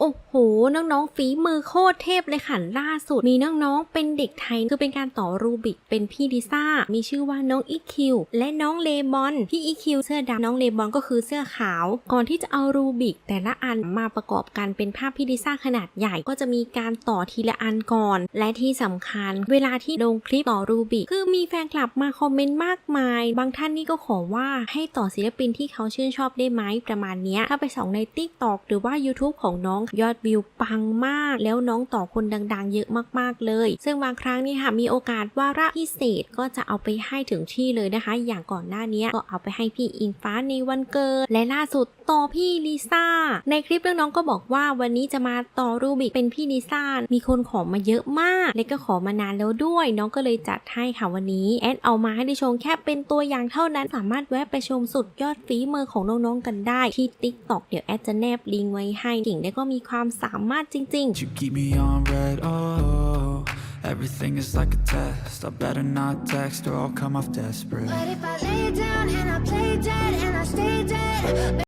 โอ้โห น้องๆ ฝีมือโคตรเทพเลยค่ะล่าสุด มีน้องๆ เป็นเด็กไทย คือเป็นการต่อรูบิก เป็นพี่ดิซ่า มีชื่อว่าน้องอีคิว และน้องเลบอน พี่อีคิวเสื้อดำ น้องเลบอนก็คือเสื้อขาว ก่อนที่จะเอารูบิก แต่ละอันมาประกอบกันเป็นภาพพี่ดิซ่าขนาดใหญ่ ก็จะมีการต่อทีละอันก่อน และที่สำคัญ เวลาที่ลงคลิปต่อรูบิก คือมีแฟนคลับมาคอมเมนต์มากมาย บางท่านนี่ก็ขอว่าให้ต่อศิลปินที่เขาชื่นชอบได้ไหมประมาณนี้ถ้าไปส่องใน t ิ k t o k หรือว่า YouTube ของน้องยอดวิวปังมาก แล้วน้องต่อคนดังๆ เยอะมากๆเลย ซึ่งบางครั้งนี่ค่ะมีโอกาสว่าระพิเศษก็จะเอาไปให้ถึงที่เลยนะคะ อย่างก่อนหน้านี้ก็เอาไปให้พี่อิงฟ้าในวันเกิด และล่าสุดต่อพี่ลิซ่า ในคลิปเรื่องน้องก็บอกว่าวันนี้จะมาต่อรูบิกเป็นพี่ลิซ่า มีคนขอมาเยอะมาก และก็ขอมานานแล้วด้วย น้องก็เลยจัดให้ค่ะวันนี้แอดเอามาให้ได้ชมแค่เป็นตัวอย่างเท่านั้น สามารถแวะไปชมสุดยอดฝีมือของน้องๆกันได้ที่ TikTok เดี๋ยวแอดจะแนบลิงก์ไว้ให้เก่งและก็มีมีความสามารถจริง ๆ You keep me on red, oh Everything is like a test I better not text or I'll come off desperate But if I lay down and I play dead and I stay dead